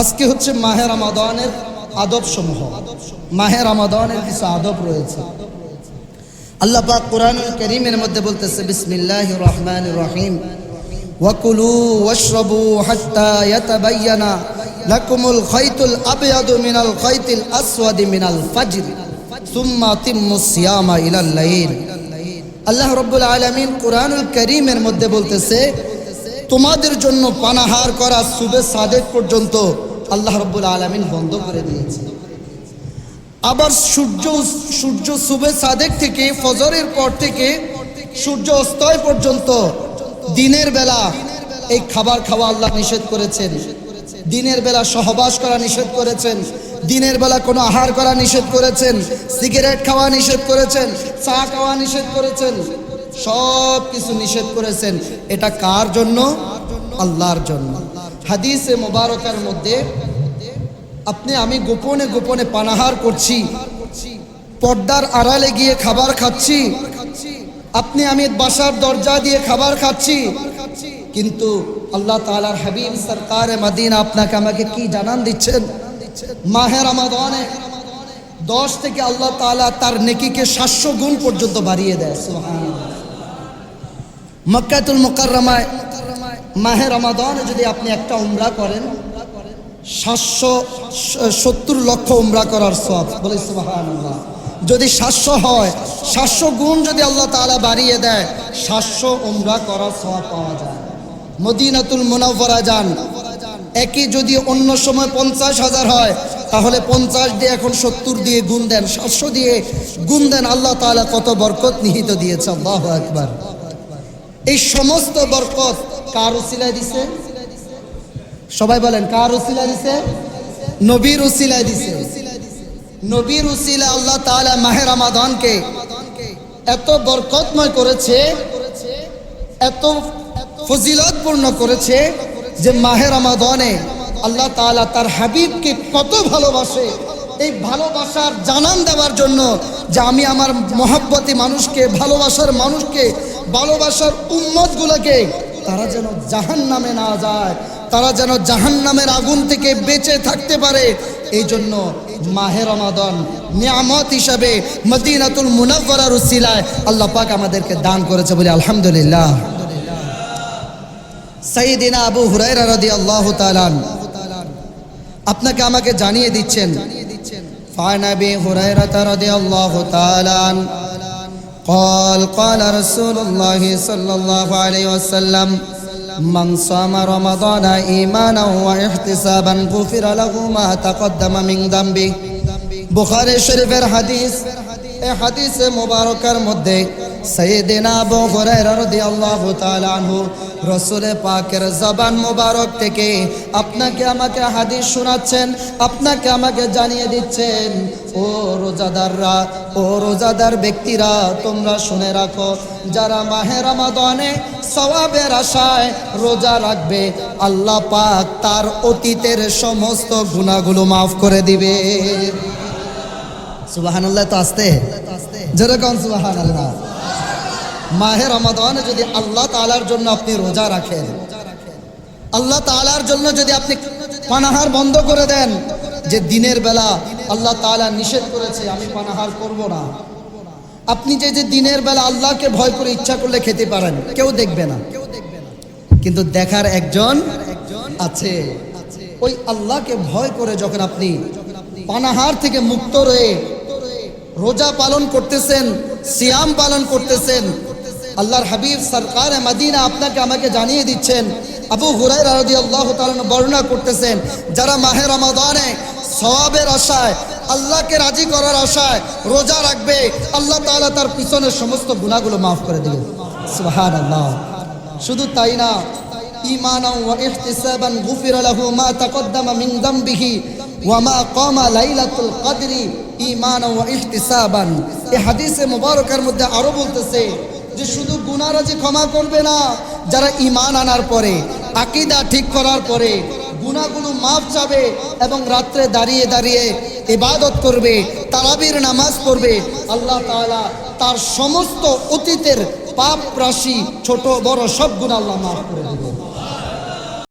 আজকে হচ্ছে মাহে রামাদানের আদব সমূহ মাহে রামাদানের কিছু আদব রয়েছে। আল্লাহ পাক কোরআনুল করিমের মধ্যে বলতেছে, বিসমিল্লাহির রহমানির রহিম। ওয়াকুলু ওয়াশরাবু হাত্তা ইয়াতাবায়ানা লাকুমুল খাইতুল আবয়াদু মিনাল খাইতিল আসওয়াদি মিনাল ফাজর। সুম্মা তিম্মুস সিয়ামা ইলাল লাইল। আল্লাহ রাব্বুল আলামিন কোরআনুল করিমের মধ্যে বলতেছে, তোমাদের জন্য পানাহার করা সুবে সাদেক পর্যন্ত আল্লাহ রব্বুল আলামিন বন্ধ করে দিয়েছে। আবার সূর্য সূর্য সুবে সাদেক থেকে ফজরের পর থেকে সূর্য অস্তয় পর্যন্ত দিনের বেলা এই খাবার খাওয়া আল্লাহ নিষেধ করেছেন। দিনের বেলা সহবাস করা নিষেধ করেছেন। দিনের বেলা কোনো আহার করা নিষেধ করেছেন। সিগারেট খাওয়া নিষেধ করেছেন। চা খাওয়া নিষেধ করেছেন। সব কিছু নিষেধ করেছেন। এটা কার জন্য? আল্লাহর জন্য। হাদিসে মোবারকার মধ্যে আপনি, আমি গোপনে গোপনে পানাহার করছি, পর্দার আড়ালে গিয়ে খাবার খাচ্ছি, আপনি, আমি বাসার দরজা দিয়ে খাবার খাচ্ছি, কিন্তু আল্লাহ তালার হাবিব সরকার মাদিনা আপনাকে আমাকে কি জানান দিচ্ছেন মাহের আমাদনে দশ থেকে আল্লাহ তালা তার নেকিকে সাতশো গুণ পর্যন্ত বাড়িয়ে দেয়, সুবহানাল্লাহ। মক্কাতুল মোকাররমায় মাহে রমাদনে যদি আপনি একটা উমরা করেন, সাতশো সত্তর লক্ষ উমরা করার সব বলে সুবহানাল্লাহ। যদি সাতশো হয়, সাতশো গুণ যদি আল্লাহ তাআলা বাড়িয়ে দেয়, সাতশো উমরা করার সব পাওয়া যায়। মদিনাতুল মুনাফরা যান। একই যদি অন্য সময় পঞ্চাশ হাজার হয়, তাহলে পঞ্চাশ দিয়ে এখন সত্তর দিয়ে গুণ দেন, সাতশো দিয়ে গুণ দেন আল্লাহ তাআলা, কত বরকত নিহিত দিয়েছে, আল্লাহ একবার এই সমস্ত বরকত কার উসিলায় দিছে? সবাই বলেন, কার উসিলা দিছে? নবীর উসিলা দিছে। নবীর উসিলা আল্লাহ তাআলা মাহে রমাদানকে এত বরকতময় করেছে, এত ফজিলতপূর্ণ করেছে যে মাহে রমাদানে আল্লাহ তাআলা তার হাবিবকে কত ভালোবাসে। এই ভালোবাসার জানান দেওয়ার জন্য যে আমি আমার মহাব্বতী মানুষকে, ভালোবাসার মানুষকে, ভালোবাসার উম্মতগুলোকে তারা যেন জাহান নামে না যায়, তারা যেন জাহান নামের আগুন থেকে বেঁচে থাকতে পারে। এই জন্য মাহে রমাদন নিয়ামত হিসাবে মদিনাতুল মুনাফরার উসিলায় আল্লাহ পাক আমাদেরকে দান করেছে বলে আলহামদুলিল্লাহ। সাইদিনা আবু হুরাইরা রাদি আল্লাহ তালান আপনাকে আমাকে জানিয়ে দিচ্ছেন ফানাবি হুরাইরা রাদি আল্লাহ তালান قال قال رسول الله صلى الله عليه وسلم من صام رمضان ايمانا واحتسابا غفر له ما تقدم من ذنبه বুখারী শরীফের হাদিস এই হাদিসে মোবারকার মধ্যে সৈয়দিনা আবু হুরায়রা রাদিয়াল্লাহু তাআলা রাসূল পাকের জবান মোবারক থেকে আপনাকে আমাকে হাদিস শোনাচ্ছেন, আপনাকে আমাকে জানিয়ে দিচ্ছেন, ও রোজাদাররা, ও রোজাদার ব্যক্তিরা, তোমরা শুনে রাখো, যারা মাহে রমাদানে সওয়াবের আশায় রোজা রাখবে, আল্লাহ পাক তার অতীতের সমস্ত গুনাহগুলো মাফ করে দিবে। সুবাহান তো আসতে। যেরকম সুবাহান আল্লাহ মাহে রমাদানে যদি আল্লাহ তালার জন্য আপনি রোজা রাখেন, আল্লাহ তালার জন্য যদি আপনি পানাহার বন্ধ করে দেন, যে দিনের বেলা আল্লাহ তালা নিষেধ করেছে, আমি পানাহার করব না। আপনি যে যে দিনের বেলা আল্লাহকে ভয় করে ইচ্ছা করলে খেতে পারেন, কেউ দেখবে না। কিন্তু দেখার একজন আছে। ওই আল্লাহকে ভয় করে যখন আপনি পানাহার থেকে মুক্ত রয়ে রোজা পালন করতেছেন, সিয়াম পালন করতেছেন। আল্লাহর হাবিব সরকার মদিনা আপনাকে আমাকে জানিয়ে দিচ্ছেন। আবু হুরাই রাজি আল্লাহ বর্ণনা করতেছেন, যারা মাহে রমাদানে সওয়াবের আশায়, আল্লাহকে রাজি করার আশায় রোজা রাখবে, আল্লাহ তালা তার পিছনের সমস্ত গুণাগুলো মাফ করে দিবে সুবহান আল্লাহ শুধু তাই না, ঈমানাও ওয়া ইহতিসাবান গুফিরা লাহু মা তাকদ্দামা মিন যামবিহি ওয়া মা কামা লাইলাতুল কদরি ঈমানাও ওয়া ইহতিসাবান। এই হাদিসে মুবারকার মধ্যে আরও বলতেছে যে শুধু গুনাহরা যে ক্ষমা করবে না, যারা ঈমান আনার পরে, আকীদা ঠিক করার পরে গুনাহগুলো মাফ চাবে এবং রাত্রে দাঁড়িয়ে দাঁড়িয়ে ইবাদত করবে, তারাবির নামাজ পড়বে, আল্লাহ তাআলা তার সমস্ত অতীতের পাপ রাশি, ছোট বড় সব গুণ আল্লাহ মাফ করে দেবে।